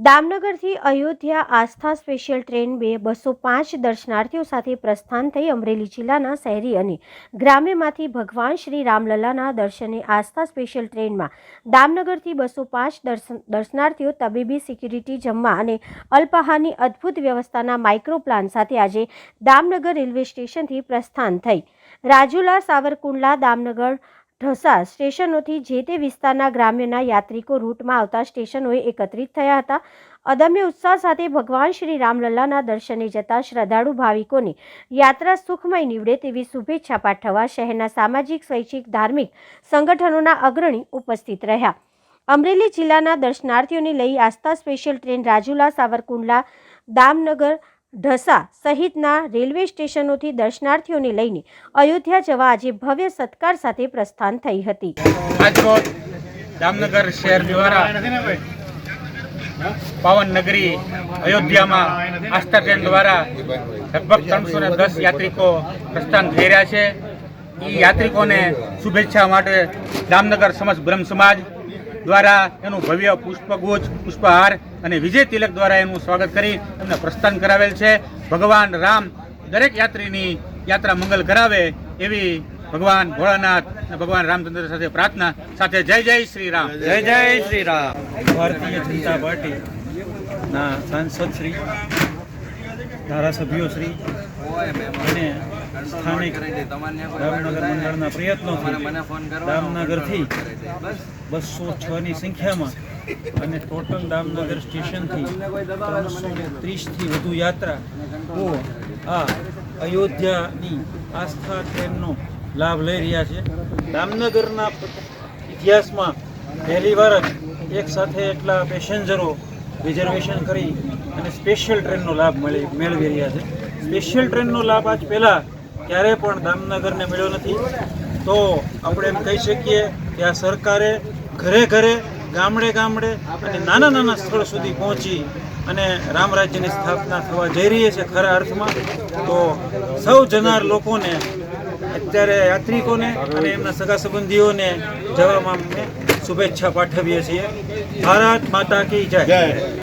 દામનગરથી Ayodhya Aastha special train બે બસો પાંચ દર્શનાર્થીઓ સાથે પ્રસ્થાન થઈ અમરેલી જિલ્લાના શહેરી અને ગ્રામ્યમાંથી ભગવાન શ્રી રામલલ્લાના દર્શને આસ્થા સ્પેશિયલ ટ્રેનમાં દામનગરથી બસો પાંચ દર્શન દર્શનાર્થીઓ તબીબી સિક્યુરિટી જમવા અને અલ્પાહારની અદ્ભુત વ્યવસ્થાના માઇક્રો પ્લાન સાથે આજે દામનગર રેલવે સ્ટેશનથી પ્રસ્થાન થઈ. રાજુલા સાવરકુંડલા દામનગર ઢસા સ્ટેશનોથી જે તે વિસ્તારના ગ્રામ્યના યાત્રિકો રૂટમાં આવતા સ્ટેશનોએ એકત્રિત થયા હતા. અદમ્ય ઉત્સાહ સાથે ભગવાન શ્રી રામલલ્લાના દર્શને જતા શ્રદ્ધાળુ ભાવિકોની યાત્રા સુખમય નીવડે તેવી શુભેચ્છા પાઠવવા શહેરના સામાજિક, સ્વૈચ્છિક, ધાર્મિક સંગઠનોના અગ્રણી ઉપસ્થિત રહ્યા. અમરેલી જિલ્લાના દર્શનાર્થીઓને લઈ આસ્થા સ્પેશિયલ ટ્રેન રાજુલા, સાવરકુંડલા, દામનગર ઢસા સહિતના રેલવે સ્ટેશનોથી દર્શનાર્થીઓને લઈને અયોધ્યા જવા આજે ભવ્ય સત્કાર સાથે પ્રસ્થાન થઈ હતી. જામનગર શહેર દ્વારા પાવન નગરી અયોધ્યામાં આસ્થા ટ્રેન દ્વારા લગભગ ત્રણસો ને દસ યાત્રિકો પ્રસ્થાન થઈ રહ્યા છે. એ યાત્રિકોને શુભેચ્છા માટે જામનગર સમસ્ત બ્રહ્મ સમાજ દ્વારા એનું ભવ્ય પુષ્પગુચ્છ પુષ્પહાર અને વિજય તિલક દ્વારા એનું સ્વાગત કરી એમને પ્રસ્થાન કરાવેલ છે. ભગવાન રામ દરેક યાત્રીની યાત્રા મંગલ કરાવે એવી ભગવાન ભોળાનાથ અને ભગવાન રામચંદ્ર સાથે પ્રાર્થના સાથે જય જય શ્રી રામ જય જય શ્રી રામ ભારતીય જનતા પાર્ટીના સાંસદ શ્રી ધારાસભ્યો શ્રી અને સ્થાનિક દામનગર મંડળના પ્રયત્નોથી દામનગરથી બસો છની સંખ્યામાં અને ટોટલ દામનગર સ્ટેશનથી ત્રણસો ત્રીસથી વધુ યાત્રાઓ આ અયોધ્યાની આસ્થા ટ્રેનનો લાભ લઈ રહ્યા છે. દામનગરના ઇતિહાસમાં પહેલી વાર જ એક સાથે એટલા પેસેન્જરો રિઝર્વેશન કરી અને સ્પેશિયલ ટ્રેનનો લાભ મળી મેળવી રહ્યા છે. સ્પેશિયલ ટ્રેનનો લાભ આજ પહેલાં ક્યારેય પણ દામનગરને મળ્યો નથી, તો આપણે એમ કહી શકીએ કે આ સરકારે ઘરે ઘરે, ગામડે ગામડે અને નાના નાના સ્થળ સુધી પહોંચી અને રામ રાજ્યની સ્થાપના થવા જઈ રહી છે ખરા અર્થમાં, તો સૌ જનાર લોકોને, અત્યારે યાત્રિકોને અને એમના સગા સંબંધીઓને જવામાં અમે શુભેચ્છા પાઠવીએ છીએ. ભારત માતા કી જય.